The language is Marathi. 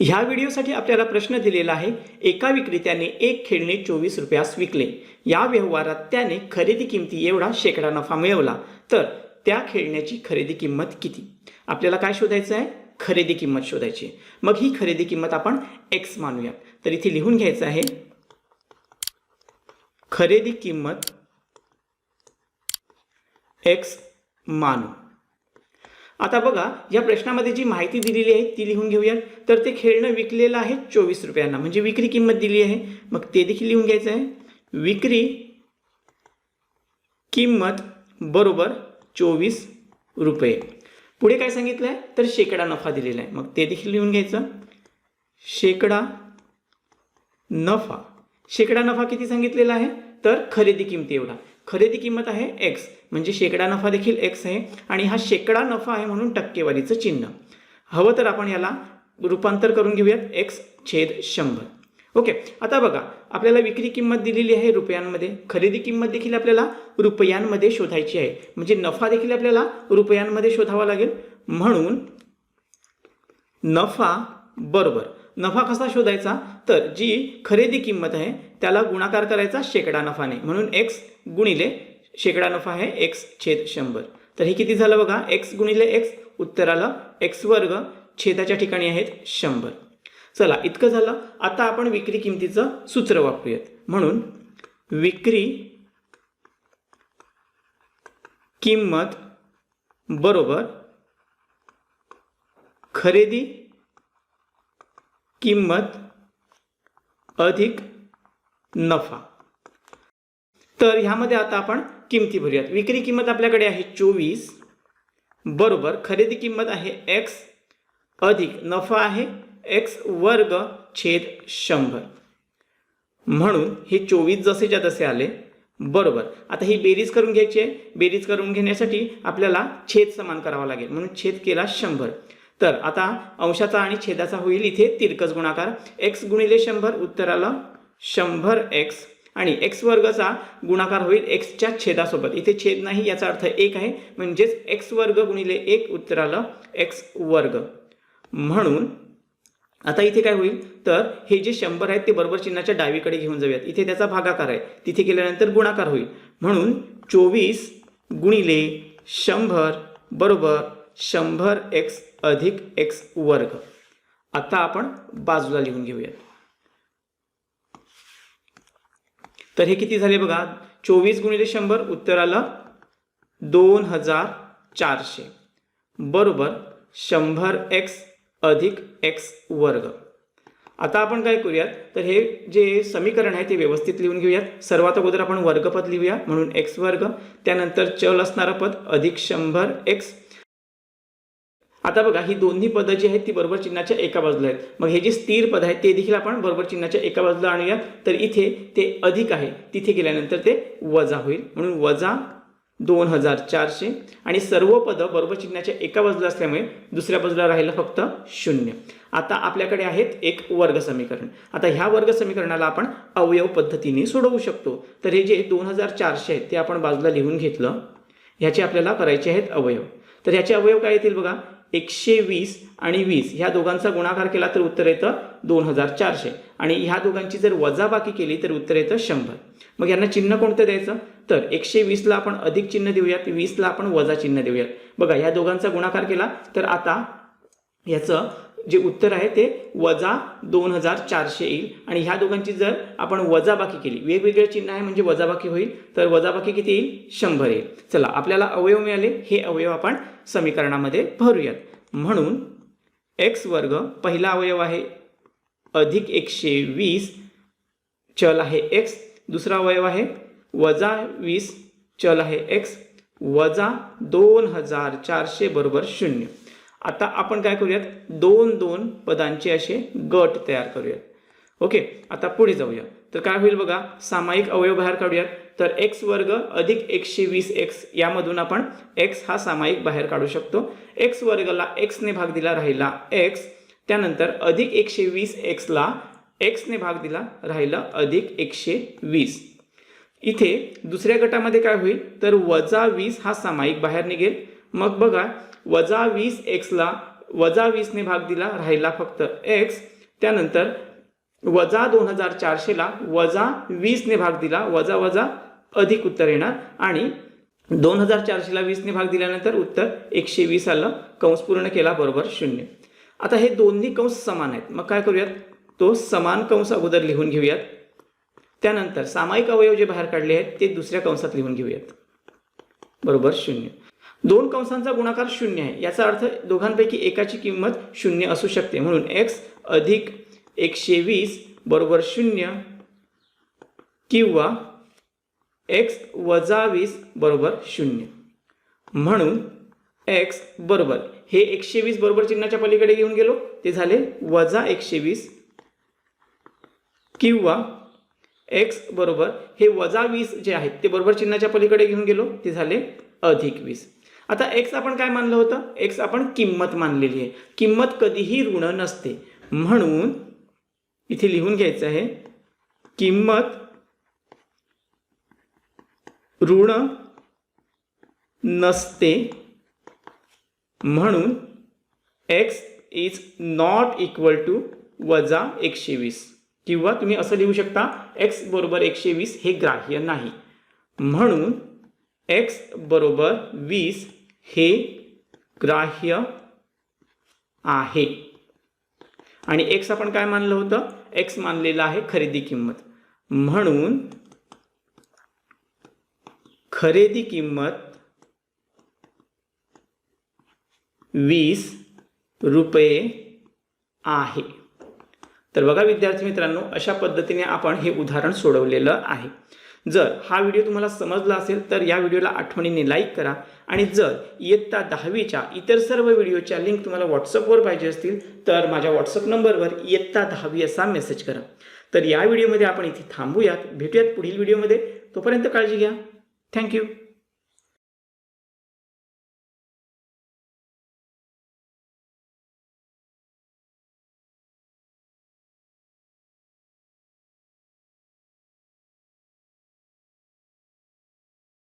ह्या व्हिडिओसाठी आपल्याला प्रश्न दिलेला आहे एका विक्रेत्याने एक खेळणे चोवीस रुपयास विकले. या व्यवहारात त्याने खरेदी किमती एवढा शेकडा नफा मिळवला. तर त्या खेळण्याची खरेदी किंमत किती? आपल्याला काय शोधायचं आहे? खरेदी किंमत शोधायची आहे. मग ही खरेदी किंमत आपण एक्स मानूया तर इथे लिहून घ्यायचं आहे. खरेदी किंमत एक्स मानू. आता बघा या प्रश्नामध्ये जी माहिती दिलेली आहे ती लिहून घेऊयात. तर ते खेळणं विकलेलं आहे चोवीस रुपयांना. म्हणजे विक्री किंमत दिली आहे. मग ते देखील लिहून घ्यायचं आहे. विक्री किंमत बरोबर चोवीस रुपये. पुढे काय सांगितलं आहे तर शेकडा नफा दिलेला आहे. मग ते देखील लिहून घ्यायचं. शेकडा नफा. शेकडा नफा किती सांगितलेला आहे? तर खरेदी किमती एवढा. खरेदी किंमत आहे एक्स म्हणजे शेकडा नफा देखील एक्स आहे आणि हा शेकडा नफा आहे म्हणून टक्केवारीचं चिन्ह. हवं तर आपण याला रूपांतर करून घेऊयात. एक्स छेद शंभर. ओके आता बघा आपल्याला विक्री किंमत दिलेली आहे रुपयांमध्ये. खरेदी किंमत देखील आपल्याला रुपयांमध्ये शोधायची आहे. म्हणजे नफा देखील आपल्याला रुपयांमध्ये शोधावा लागेल. म्हणून नफा बरोबर. नफा कसा शोधायचा? तर जी खरेदी किंमत आहे त्याला गुणाकार करायचा शेकडा नफाने. म्हणून एक्स गुणिले शेकडा नफा आहे एक्स छेद शंभर. तर हे किती झालं बघा? एक्स गुणिले एक्स उत्तराला एक्स वर्ग छेदाच्या ठिकाणी आहेत शंभर. चला इतकं झालं. आता आपण विक्री किमतीचं सूत्र वापरूयात. म्हणून विक्री किंमत बरोबर खरेदी किंमत अधिक नफा. तर ह्यामध्ये आता आपण किमती भरूयात. विक्री किंमत आपल्याकडे आहे चोवीस. बरोबर. खरेदी किंमत आहे एक्स अधिक नफा आहे एक्स वर्ग छेद शंभर. म्हणून हे चोवीस जसेच्या तसे आले. बरोबर. आता ही बेरीज करून घ्यायची आहे. बेरीज करून घेण्यासाठी आपल्याला छेद समान करावा लागेल. म्हणून छेद केला शंभर. तर आता अंशाचा आणि छेदाचा होईल इथे तिरकस गुणाकार. एक्स गुणिले शंभर उत्तराला शंभर एक्स आणि एक्स वर्गचा गुणाकार होईल एक्सच्या छेदासोबत. इथे छेद नाही याचा अर्थ एक आहे. म्हणजेच एक्स वर्ग गुणिले एक उत्तराला एक्स वर्ग. म्हणून आता इथे काय होईल? तर हे जे शंभर आहेत ते बरोबर चिन्हाच्या डावीकडे घेऊन जाऊयात. इथे त्याचा भागाकार आहे. तिथे केल्यानंतर गुणाकार होईल. म्हणून चोवीस गुणिले शंभर बरोबर शंभर एक्स अधिक एक्स वर्ग. आता आपण बाजूला लिहून घेऊयात. तर हे किती झाले बघा? चोवीस गुणिले शंभर उत्तर आलं दोन हजार चारशे. बरोबर शंभर एक्स अधिक एक्स वर्ग. आता आपण काय करूयात? तर हे जे समीकरण आहे ते व्यवस्थित लिहून घेऊयात. सर्वात अगोदर आपण वर्गपद लिहूया म्हणून एक्स वर्ग. त्यानंतर चल असणारं पद अधिक शंभर एक्स आता बघा ही दोन्ही पदं जी आहेत ती बरोबर चिन्हाच्या एका बाजूला आहेत. मग हे जे स्थिर पद आहे ते देखील आपण बरोबर चिन्हाच्या एका बाजूला आणूया तर इथे ते अधिक आहे. तिथे गेल्यानंतर ते वजा होईल. म्हणून वजा दोन हजार चारशे. आणि सर्व पदं बरोबर चिन्हाच्या एका बाजूला असल्यामुळे दुसऱ्या बाजूला राहिलं फक्त शून्य. आता आपल्याकडे आहेत एक वर्ग समीकरण. आता ह्या वर्ग समीकरणाला आपण अवयव पद्धतीने सोडवू शकतो. तर हे जे दोन हजार चारशे आहेत ते आपण बाजूला लिहून घेतलं. ह्याचे आपल्याला करायचे आहेत अवयव. तर ह्याचे अवयव काय येतील बघा? एकशे वीस आणि वीस ह्या दोघांचा गुणाकार केला तर उत्तर येतं दोन हजार चारशे. आणि ह्या दोघांची जर वजाबाकी केली तर उत्तर येतं शंभर. मग यांना चिन्ह कोणतं द्यायचं? तर एकशे वीसला आपण अधिक चिन्ह देऊयात वीसला आपण वजा चिन्ह देऊयात. बघा ह्या दोघांचा गुणाकार केला तर आता याचं जे उत्तर आहे ते वजा दोन हजार चारशे येईल. आणि ह्या दोघांची जर आपण वजाबाकी केली वेगवेगळे चिन्ह आहे म्हणजे वजाबाकी होईल तर वजाबाकी किती येईल? शंभर येईल. चला आपल्याला अवयव मिळाले हे अवयव आपण समीकरणामध्ये भरूयात. म्हणून एक्स वर्ग पहिला अवयव आहे अधिक एकशे वीस चल आहे एक्स दुसरा अवयव आहे वजा वीस चल आहे एक्स वजा दोन हजार चारशे बरोबर शून्य. आता आपण काय करूयात? दोन दोन पदांचे असे गट तयार करूयात. ओके आता पुढे जाऊया. तर काय होईल बघा? सामायिक अवयव बाहेर काढूयात. तर एक्स वर्ग अधिक एकशे वीस एक्स यामधून आपण एक्स हा सामायिक बाहेर काढू शकतो. एक्स वर्गला एक्सने भाग दिला राहिला एक्स त्यानंतर अधिक एकशे वीस एक्सला एक्सने भाग दिला राहिला अधिक एकशे वीस. इथे दुसऱ्या गटामध्ये काय होईल? तर वजा वीस हा सामायिक बाहेर निघेल. मग बघा वजा वीस एक्सला वजा वीसने भाग दिला राहिला फक्त एक्स त्यानंतर वजा दोन हजार चारशेला वजा वीसने भाग दिला वजा वजा अधिक उत्तर येणार. आणि दोन हजार चारशेला वीसने भाग दिल्यानंतर उत्तर एकशे वीस आलं कंस पूर्ण केला बरोबर शून्य. आता हे दोन्ही कंस समान आहेत. मग काय करूयात? तो समान कंस अगोदर लिहून घेऊयात. त्यानंतर सामायिक अवयव जे बाहेर काढले आहेत ते दुसऱ्या कंसात लिहून घेऊयात. बरोबर शून्य. दोन कंसांचा गुणाकार शून्य आहे. याचा अर्थ दोघांपैकी एकाची किंमत शून्य असू शकते. म्हणून एक्स अधिक एकशे वीस बरोबर शून्य किंवा एक्स वजा वीस बरोबर शून्य. म्हणून एक्स बरोबर हे एकशे वीस बरोबर चिन्हाच्या पलीकडे घेऊन गेलो ते झाले वजा एकशे वीस किंवा एक्स बरोबर हे वजा वीस जे आहेत ते बरोबर चिन्हाच्या पलीकडे घेऊन गेलो ते झाले अधिक वीस. आता एक्स आपण काय मानलं होतं? एक्स आपण किंमत मानलेली आहे. किंमत कधीही ऋण नसते. म्हणून इथे लिहून घ्यायचं आहे. किंमत ऋण नसते. म्हणून x is not equal to वजा एकशे वीस किंवा तुम्ही असं लिहू शकता एक्स बरोबर एकशे वीस हे ग्राह्य नाही. म्हणून एक्स बरोबर वीस हे ग्राह्य आहे. आणि एक्स आपण काय मानलं होतं? एक्स मानलेलं आहे खरेदी किंमत. म्हणून खरेदी किंमत वीस रुपये आहे. तर बघा विद्यार्थी मित्रांनो अशा पद्धतीने आपण हे उदाहरण सोडवलेलं आहे. जर हा व्हिडिओ तुम्हाला समजला असेल तर या व्हिडिओला आठवणीने लाईक करा. आणि जर इयत्ता दहावीच्या इतर सर्व व्हिडिओच्या लिंक तुम्हाला व्हॉट्सअपवर पाहिजे असतील तर माझ्या व्हॉट्सअप नंबरवर इयत्ता दहावी असा मेसेज करा. तर या व्हिडिओमध्ये आपण इथे थांबूयात. भेटूयात पुढील व्हिडिओमध्ये. तोपर्यंत काळजी घ्या. थँक्यू